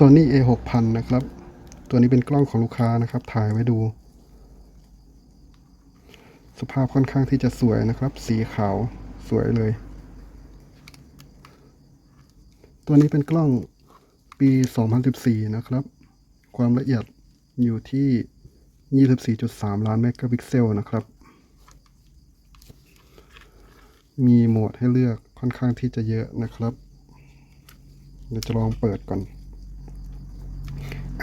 Sony A 6 0 0 0นะครับ ตัวนี้เป็นกล้องของลูกค้านะครับ ถ่ายไว้ดู สภาพค่อนข้างที่จะสวยนะครับ สีขาวสวยเลย ตัวนี้เป็นกล้องปี 2014 นะครับ ความละเอียดอยู่ที่ 24.3 ล้านเมกะพิกเซลนะครับ มีโหมดให้เลือกค่อนข้างที่จะเยอะนะครับ เดี๋ยวจะลองเปิดก่อน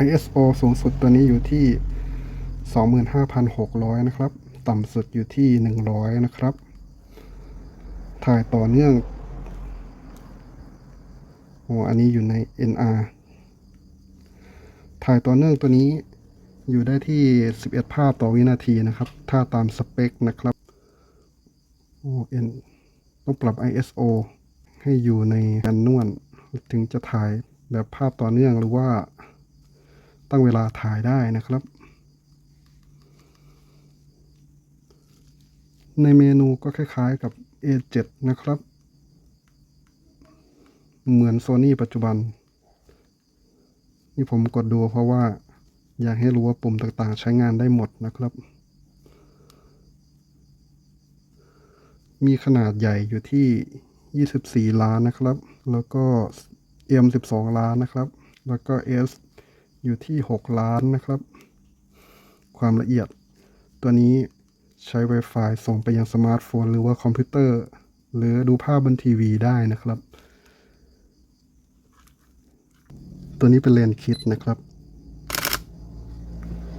ISO สูงสุดตัวนี้อยู่ที่ 25,600 นะครับ ต่ำสุดอยู่ที่ 100 นะครับ ถ่ายต่อเนื่องโอ้อันนี้อยู่ใน NR ถ่ายต่อเนื่องตัวนี้อยู่ได้ที่ 11 ภาพต่อวินาทีนะครับ ถ้าตามสเปคนะครับโอ้เอ็นต้องปรับ ISO ให้อยู่ในแอนนวลถึงจะถ่ายแบบภาพต่อเนื่องหรือว่า ตั้งเวลาถ่ายได้นะครับ ในเมนูก็คล้ายๆกับ A7 นะครับ เหมือน Sony ปัจจุบัน นี่ผมกดดูเพราะว่าอยากให้รู้ว่าปุ่มต่างๆใช้งานได้หมดนะครับ มีขนาดใหญ่อยู่ที่ 24 ล้านนะครับ แล้วก็ M 12 ล้านนะครับ แล้วก็ S อยู่ที่ 6 ล้านนะครับ ความละเอียด ตัวนี้ใช้ Wi-Fi ส่งไปยังสมาร์ทโฟน หรือว่าคอมพิวเตอร์ หรือดูภาพบนทีวีได้นะครับ ตัวนี้เป็นเลนส์คิดนะครับ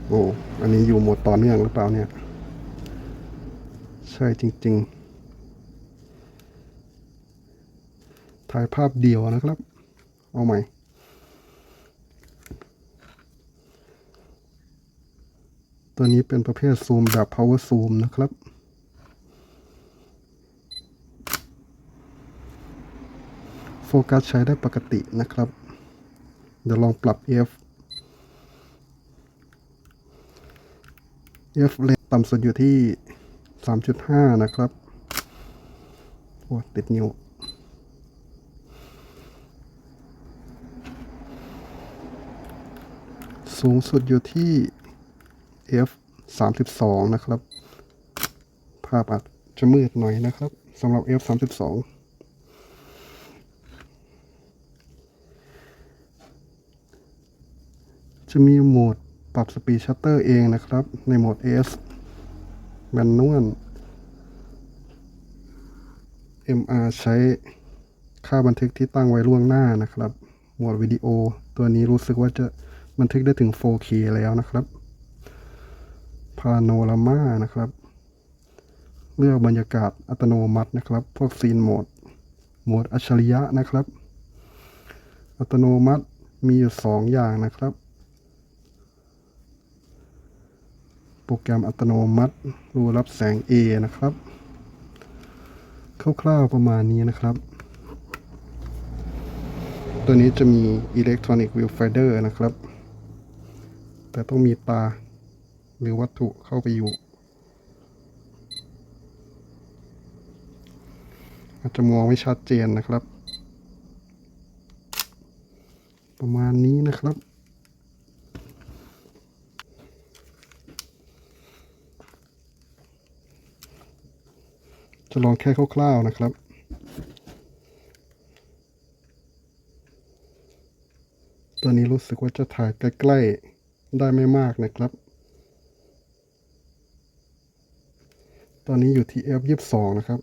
โอ้ อันนี้อยู่โหมดต่อเนื่องหรือเปล่าเนี่ย ใช่จริง ๆ ถ่ายภาพเดียวนะครับ เอาใหม่ ตัวนี้เป็นประเภทซูมแบบ power zoom นะครับ โฟกัสใช้ได้ปกตินะครับ เดี๋ยวลองปรับ f f เลนต่ำสุดอยู่ที่ 3.5 นะครับ โอ้ติดนิ้วสูงสุดอยู่ที่ f 32นะครับ ภาพอาจจะมืดหน่อยนะครับสำหรับ f 32จะมีโหมดปรับสปีดชัตเตอร์เองนะครับ ในโหมด S แมนนวล MR ใช้ค่าบันทึกที่ตั้งไว้ล่วงหน้านะครับ โหมดวิดีโอตัวนี้รู้สึกว่าจะบันทึกได้ถึง 4K แล้วนะครับ พาโนรามานะครับ เลือกบรรยากาศอัตโนมัตินะครับ พวกซีนโหมด โหมดอัจฉริยะนะครับ อัตโนมัติมีอยู่สองอย่างนะครับ โปรแกรมอัตโนมัติรูรับแสง A นะครับ คร่าวๆประมาณนี้นะครับ ตัวนี้จะมี Electronic Viewfinder นะครับ แต่ต้องมีตา หรือวัตถุเข้าไปอยู่ อาจจะมองไม่ชัดเจนนะครับ ประมาณนี้นะครับจะลองแค่คร่าวๆนะครับตัวนี้รู้สึกว่าจะถ่ายใกล้ๆ ได้ไม่มากนะครับ ตอนนี้อยู่ที่ f 2 2นะครับ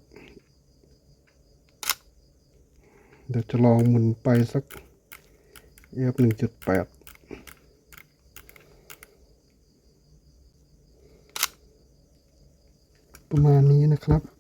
เดี๋ยวจะลองหมุนไปสัก f 1.8ประมาณนี้นะครับ